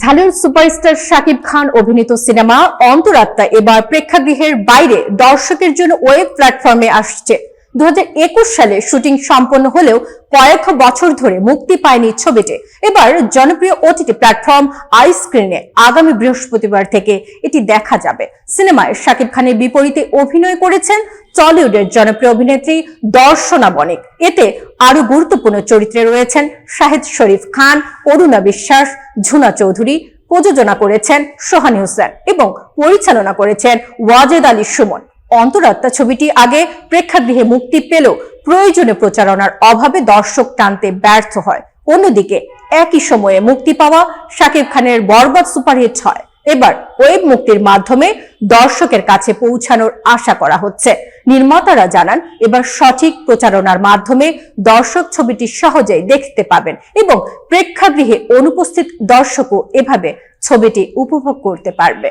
Dhallywood superstar Shakib Khan অভিনীত cinema অন্তরাত্মা এবার প্রেক্ষাগৃহের বাইরে দর্শকের জন্য ওয়েব প্ল্যাটফর্মে আসছে। দু হাজার একুশ সালে শুটিং সম্পন্ন হলেও কয়েক বছর ধরে মুক্তি পায়নি ছবিটি। এবার জনপ্রিয় ওটিটি প্ল্যাটফর্ম আই স্ক্রিনে আগামী বৃহস্পতিবার থেকে এটি দেখা যাবে। সিনেমায় শাকিব খানের বিপরীতে অভিনয় করেছেন টলিউডের জনপ্রিয় অভিনেত্রী দর্শনা বণিক এতে আরও গুরুত্বপূর্ণ চরিত্রে রয়েছেন শাহিদ শরীফ খান, অরুণা বিশ্বাস, ঝুনা চৌধুরী, প্রযোজনা করেছেন সোহানি হোসেন এবং পরিচালনা করেছেন ওয়াজেদ আলী সুমন। অন্তরাত্মা ছবিটি আগে প্রেক্ষাগৃহে মুক্তি পেলেও প্রয়োজনে প্রচারণার অভাবে দর্শক টানতে ব্যর্থ হয়। অন্যদিকে, একই সময়ে মুক্তি পাওয়া শাকিব খানের বরবাদ সুপারহিট হয়। এবার ওয়েব মুক্তির মাধ্যমে দর্শকের কাছে পৌঁছানোর আশা করা হচ্ছে। নির্মাতারা জানান, এবার সঠিক প্রচারণার মাধ্যমে দর্শক ছবিটি সহজেই দেখতে পাবেন এবং প্রেক্ষাগৃহে অনুপস্থিত দর্শকও এভাবে ছবিটি উপভোগ করতে পারবে।